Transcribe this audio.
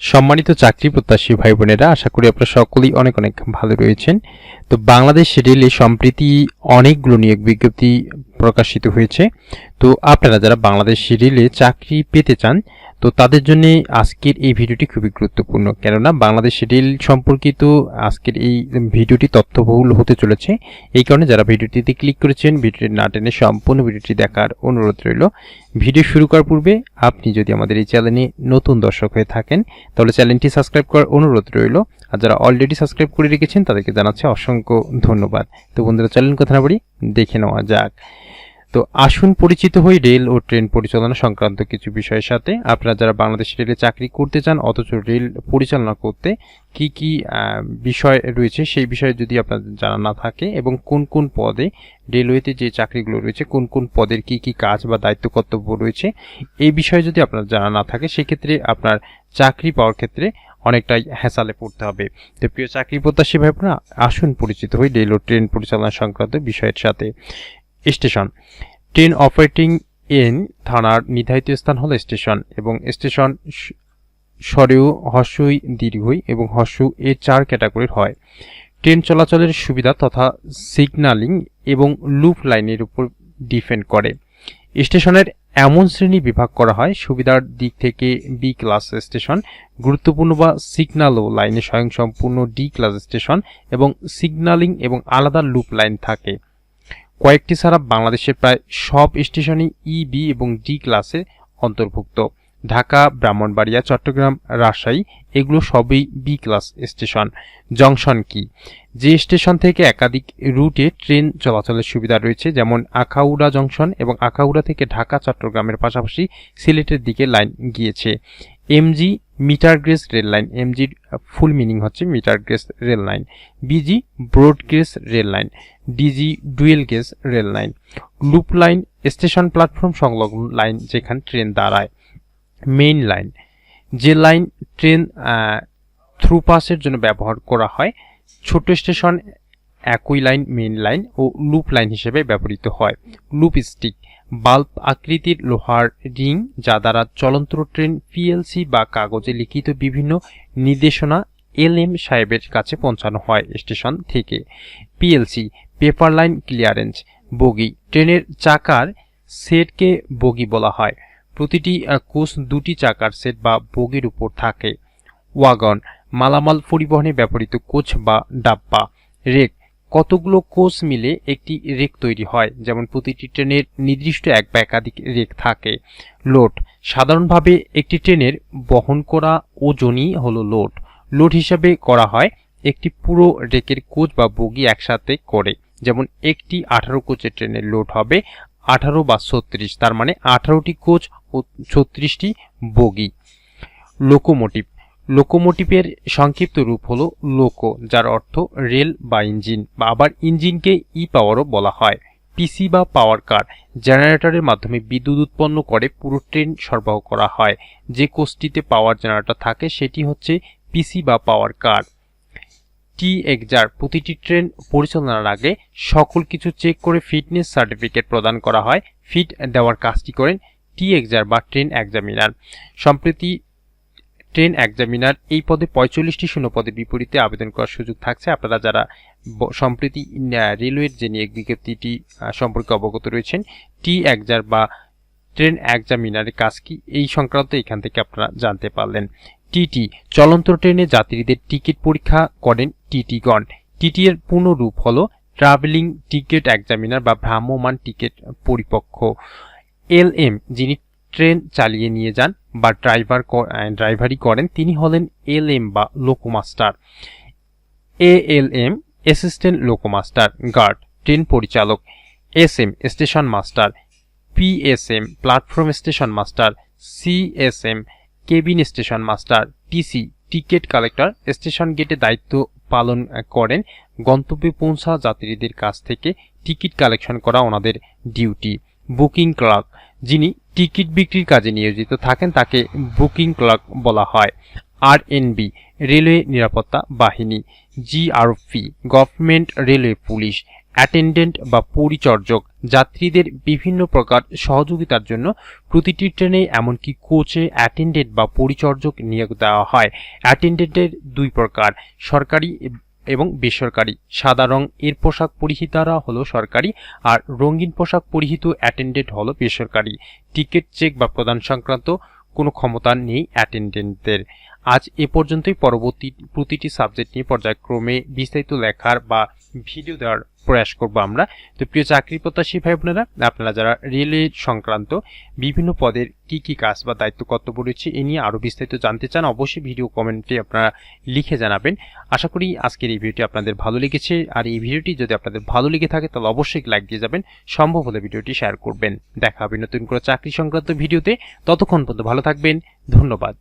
সম্মানিত চাকরি প্রত্যাশী ভাই বোনেরা আশা করি আপনারা সকলেই অনেক অনেক ভালো রয়েছেন। তো বাংলাদেশ রেলে সম্প্রীতি অনেকগুলো নিয়োগ বিজ্ঞপ্তি প্রকাশিত হয়েছে। তো আপনারা যারা বাংলাদেশ রেলে চাকরি পেতে চান তো তাদের জন্য আজকের এই ভিডিওটি খুবই গুরুত্বপূর্ণ। কেননা বাংলাদেশ রেল সম্পর্কিত আজকের এই ভিডিওটি তথ্যবহুল হতে চলেছে। এই কারণে যারা ভিডিওটিতে ক্লিক করেছেন, ভিডিওটি না টেনে সম্পূর্ণ ভিডিওটি দেখার অনুরোধ রইল। ভিডিও শুরু করার পূর্বে আপনি যদি আমাদের এই চ্যানেলে নতুন দর্শক হয়ে থাকেন, তাহলে চ্যানেলটি সাবস্ক্রাইব করার অনুরোধ রইল। আর যারা অলরেডি সাবস্ক্রাইব করে রেখেছেন, তাদেরকে জানাচ্ছে অসংখ্য ধন্যবাদ। তো বন্ধুরা চ্যানেল কথা না বলি দেখে নেওয়া যাক। তো আসুন পরিচিত হই রেল ও ট্রেন পরিচালনা সংক্রান্ত কিছু বিষয়ের সাথে। আপনারা যারা বাংলাদেশ রেলে চাকরি করতে চান, অথচ রেল পরিচালনা করতে কি কি বিষয় রয়েছে সেই বিষয়ে যদি আপনাদের জানা না থাকে এবং কোন কোন পদে রেলওয়েতে যে চাকরিগুলো রয়েছে, কোন কোন পদের কি কি কাজ বা দায়িত্ব কর্তব্য রয়েছে, এই বিষয়ে যদি আপনার জানা না থাকে, সেক্ষেত্রে আপনার চাকরি পাওয়ার ক্ষেত্রে অনেকটাই হ্যাসালে পড়তে হবে। তো প্রিয় চাকরি প্রত্যাশী ভাইরা আসুন পরিচিত হই রেল ও ট্রেন পরিচালনা সংক্রান্ত বিষয়ের সাথে। স্টেশন। ট্রেন অপারেটিং এন থানার নির্ধারিত স্থান হলো স্টেশন এবং স্টেশন স্বরেও হস্যই দীর্ঘই এবং হস্য এ চার ক্যাটাগরির হয়। ট্রেন চলাচলের সুবিধা তথা সিগন্যালিং এবং লুপ লাইনের উপর ডিপেন্ড করে। স্টেশনের এমন শ্রেণি বিভাগ করা হয়, সুবিধার দিক থেকে বি ক্লাস স্টেশন, গুরুত্বপূর্ণ বা সিগন্যাল ও লাইনে স্বয়ংসম্পূর্ণ ডি ক্লাস স্টেশন এবং সিগন্যালিং এবং আলাদা লুপ লাইন থাকে। কয়েকটি ছাড়া বাংলাদেশের প্রায় সব স্টেশনই ই বি এবং ডি ক্লাসে অন্তর্ভুক্ত। ঢাকা, ব্রাহ্মণবাড়িয়া, চট্টগ্রাম, রাজশাহী, এগুলো সবই বি ক্লাস স্টেশন। জংশন কি? যে স্টেশন থেকে একাধিক রুটে ট্রেন চলাচলের সুবিধা রয়েছে, যেমন আখাউড়া জংশন এবং আখাউড়া থেকে ঢাকা, চট্টগ্রামের পাশাপাশি সিলেটের দিকে লাইন গিয়েছে। MG metre gauge rail line এমজির full meaning হচ্ছে metre gauge rail line. BG, broad gauge rail line. DG, dual gauge rail line. Loop line, station platform সংলগ্ন লাইন যেখানে ট্রেন দাঁড়ায়। Main line. যে লাইন ট্রেন থ্রু পাসের জন্য ব্যবহার করা হয়, ছোট স্টেশন একই লাইন মেন লাইন ও লুপ লাইন হিসেবে ব্যবহৃত হয়। লুপ স্টিক বাল্ব আকৃতির লোহার রিং যা দ্বারা চলন্ত ট্রেন পিএলসি বা কাগজে লিখিত বিভিন্ন নির্দেশনা এল এম সাহেবের কাছে পৌঁছানো হয় স্টেশন থেকে। PLC paper line clearance bogie ট্রেনের চাকার সেটকে বগি বলা হয়। প্রতিটি কোচ দুটি চাকার সেট বা বগির উপর থাকে। ওয়াগন, মালামাল পরিবহনে ব্যবহৃত কোচ বা ডাব্বা। রেক কতগুলো কোচ মিলে একটি রেক তৈরি হয়? যেমন প্রতিটি ট্রেনের নির্দিষ্ট এক বা একাধিক রেক থাকে। লোড। সাধারণভাবে একটি ট্রেনের বহন করা ওজনই হলো লোড। লোড হিসাবে করা হয় একটি পুরো রেকের কোচ বা বগি একসাথে করে। যেমন একটি আঠারো কোচের ট্রেনের লোড হবে আঠারো বা ছত্রিশ, তার মানে আঠারোটি কোচ ও ছত্রিশটি বগি। লোকোমোটিভ। লোকোমোটিভের সংক্ষিপ্ত রূপ হলো লোকো, যার অর্থ রেল বা ইঞ্জিন, বা আবার ইঞ্জিনকে ই পাওয়ারও বলা হয়। পিসি বা পাওয়ার কার, জেনারেটরের মাধ্যমে বিদ্যুৎ উৎপন্ন করে, পুরো ট্রেন সরবরাহ করা হয়। যে কোষটিতে পাওয়ার জেনারেটর থাকে, সেটি হচ্ছে পিসি বা পাওয়ার কার। টি এক্সার, প্রতিটি ট্রেন পরিচালনার আগে সকল কিছু চেক করে ফিটনেস সার্টিফিকেট প্রদান করা হয়। ফিট দেওয়ার কাজটি করেন টি এক্সার বা ট্রেন এক্সামিনার। সম্প্রতি ট্রেন এক্সামিনার এই পদে পঁয়তাল্লিশটি শূন্য পদের বিপরীতে আবেদন করার সুযোগ থাকছে। আপনারা যারা সম্প্রতি রেলওয়ের যে নিয়োগ বিজ্ঞপ্তিটি সম্পর্কে অবগত রয়েছেন, টি একজার বা ট্রেন এক্সামিনারের কাজ কি? এই সংক্রান্ত এখান থেকে আপনারা জানতে পারলেন। টিটি চলন্ত ট্রেনে যাত্রীদের টিকিট পরীক্ষা করেন টিটিগণ টিটি এর পূর্ণ রূপ হলো ট্রাভেলিং টিকিট এক্সামিনার বা ভ্রাম্যমাণ টিকিট পরিপক্ষ এল এম, যিনি ট্রেন চালিয়ে নিয়ে যান বা ড্রাইভার ক- আহ, ড্রাইভারি করেন তিনি হলেন এল এম বা loco master. A L M assistant loco master guard train পরিচালক S M station master PSM platform station master CSM cabin station master TC ticket collector station গেটে দায়িত্ব পালন করেন। গন্তব্যে পৌঁছা যাত্রীদের কাছ থেকে টিকিট কালেকশন করা ওনাদের ডিউটি বুকিং ক্লার্ক যিনি টিকিট বিক্রির কাজে নিয়োজিত থাকেন, তাকে বুকিং ক্লার্ক বলা হয়। আর বি রেলওয়ে নিরাপত্তা বাহিনী, GRP, government railway police, attendant বা পরিচর্যক, যাত্রীদের বিভিন্ন প্রকার সহযোগিতার জন্য প্রতিটি ট্রেনে এমনকি কোচে অ্যাটেন্ডেন্ট বা পরিচর্যক নিয়োগ দেওয়া হয়। অ্যাটেন্ডেন্টের দুই প্রকার, সরকারি এবং বেসরকারি। সাদা রং এর পোশাক পরিহিতারা হলো সরকারি আর রঙিন পোশাক পরিহিত অ্যাটেন্ডেন্ট হলো বেসরকারি। টিকিট, চেক বা প্রদান সংক্রান্ত কোনো ক্ষমতা নেই অ্যাটেন্ডেন্টদের আজ এ পর্যন্তই। পরবর্তী প্রতিটি সাবজেক্ট নিয়ে পর্যায়ক্রমে বিস্তারিত লেখার বা ভিডিও দেওয়ার প্রয়াস করব আমরা। তো প্রিয় চাকরি প্রত্যাশী ভাই বোনেরা, আপনারা যারা রেলওয়ে সংক্রান্ত বিভিন্ন পদের কি কি কাজ বা দায়িত্ব কর্তব্য রয়েছে এ নিয়ে আরও বিস্তারিত জানতে চান, অবশ্যই ভিডিও কমেন্টে আপনারা লিখে জানাবেন। আশা করি আজকের এই ভিডিওটি আপনাদের ভালো লেগেছে। আর এই ভিডিওটি যদি আপনাদের ভালো লেগে থাকে, তাহলে অবশ্যই লাইক দিয়ে যাবেন, সম্ভব হলে ভিডিওটি শেয়ার করবেন। দেখা হবে নতুন করে চাকরি সংক্রান্ত ভিডিওতে। ততক্ষণ পর্যন্ত ভালো থাকবেন। ধন্যবাদ।